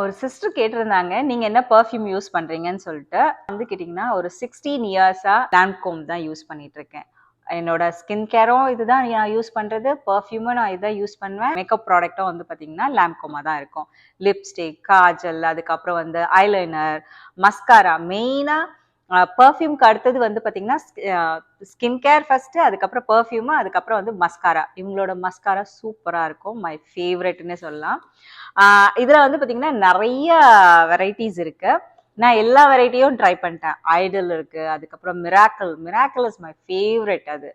ஒரு சிஸ்டர் கேட்டிருந்தாங்க நீங்க என்ன பர்ஃப்யூம் யூஸ் பண்றீங்கன்னு சொல்லிட்டு வந்து கேட்டிங்கன்னா ஒரு சிக்ஸ்டீன் இயர்ஸா லேம்கோம் தான் யூஸ் பண்ணிட்டு இருக்கேன் என்னோட ஸ்கின் கேரும் இதுதான் நான் யூஸ் பண்றது பர்ஃப்யூமும் நான் இதான் யூஸ் பண்ணுவேன். மேக்கப் ப்ராடக்ட்டும் வந்து பாத்தீங்கன்னா லாம்கோமா தான் இருக்கும். லிப்ஸ்டிக் காஜல் அதுக்கப்புறம் வந்து ஐலைனர் மஸ்காரா மெயினா பர்ஃப்யூம்க்கு அடுத்தது வந்து பார்த்தீங்கன்னா ஸ்கின் கேர் ஃபர்ஸ்ட் அதுக்கப்புறம் பர்ஃப்யூமு அதுக்கப்புறம் வந்து மஸ்காரா இவங்களோட மஸ்காரா சூப்பராக இருக்கும். மை ஃபேவரெட்னு சொல்லலாம். இதில் வந்து பார்த்தீங்கன்னா நிறைய வெரைட்டிஸ் இருக்குது நான் எல்லா வெரைட்டியும் ட்ரை பண்ணிட்டேன். ஐடல் இருக்கு அதுக்கப்புறம் Miracle Miracle is my favourite அது.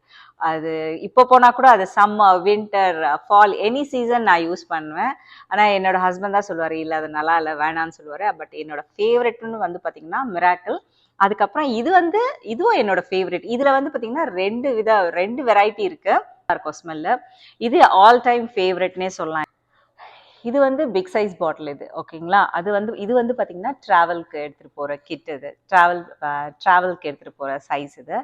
அது இப்போ போனா கூட அது summer winter fall any season நான் யூஸ் பண்ணுவேன். ஆனால் என்னோட ஹஸ்பண்ட் தான் சொல்லுவார் இல்லை அது நல்லா இல்லை வேணாம்னு சொல்லுவார். பட் என்னோட ஃபேவரெட்னு வந்து பார்த்திங்கன்னா மிராக்கல் அதுக்கப்புறம் இது வந்து இதுவும் என்னோட ஃபேவரெட் இதுல வந்து பார்த்திங்கன்னா ரெண்டு வித ரெண்டு வெரைட்டி இருக்கு. இருக்கும் ஸ்மெல்லு இது ஆல் டைம் ஃபேவரெட்னே சொல்லலாம். இது வந்து பிக் சைஸ் பாட்டில் இது ஓகேங்களா? அது வந்து இது வந்து பார்த்தீங்கன்னா ட்ராவல்க்கு எடுத்துகிட்டு போகிற கிட் இது. ட்ராவல் ட்ராவல்க்கு எடுத்துகிட்டு போகிற சைஸ் இது.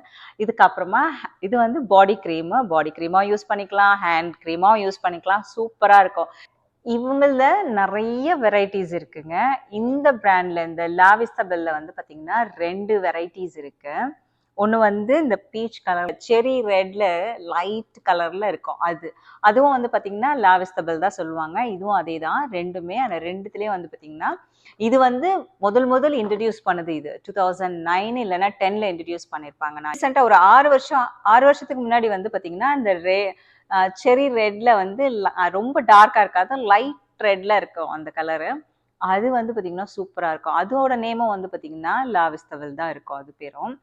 இதுக்கப்புறமா இது வந்து பாடி க்ரீமு பாடி க்ரீமாக யூஸ் பண்ணிக்கலாம். ஹேண்ட் க்ரீமாக யூஸ் பண்ணிக்கலாம். சூப்பராக இருக்கும். இவங்கள நிறைய வெரைட்டிஸ் இருக்குங்க. இந்த பிராண்ட்ல இந்த லாவிஸ்தபெல்ல வந்து பார்த்தீங்கன்னா ரெண்டு வெரைட்டிஸ் இருக்குது ஒன்று வந்து இந்த பீச் கலர் செரி ரெட்ல லைட் கலர்ல இருக்கும் அது. அதுவும் வந்து பார்த்தீங்கன்னா லாவிஸ்தபிள் தான் சொல்லுவாங்க. இதுவும் அதே தான் ரெண்டுமே அந்த ரெண்டுத்துலேயும் வந்து பார்த்தீங்கன்னா இது வந்து முதல் முதல் இன்ட்ரடியூஸ் பண்ணது இது. டூ தௌசண்ட் நைன் இல்லைன்னா டென்ல இன்ட்ரடியூஸ் பண்ணியிருப்பாங்க நான் ரீசெண்டாக ஒரு ஆறு வருஷம் ஆறு வருஷத்துக்கு முன்னாடி வந்து பார்த்தீங்கன்னா இந்த ரே செரி ரெட்ல வந்து ரொம்ப டார்க்காக இருக்காது. லைட் ரெட்ல இருக்கும் அந்த கலரு அது வந்து பார்த்தீங்கன்னா சூப்பராக இருக்கும். அதோட நேமும் வந்து பார்த்தீங்கன்னா லாவிஸ்தவல் தான் இருக்கும். அது பேரும்.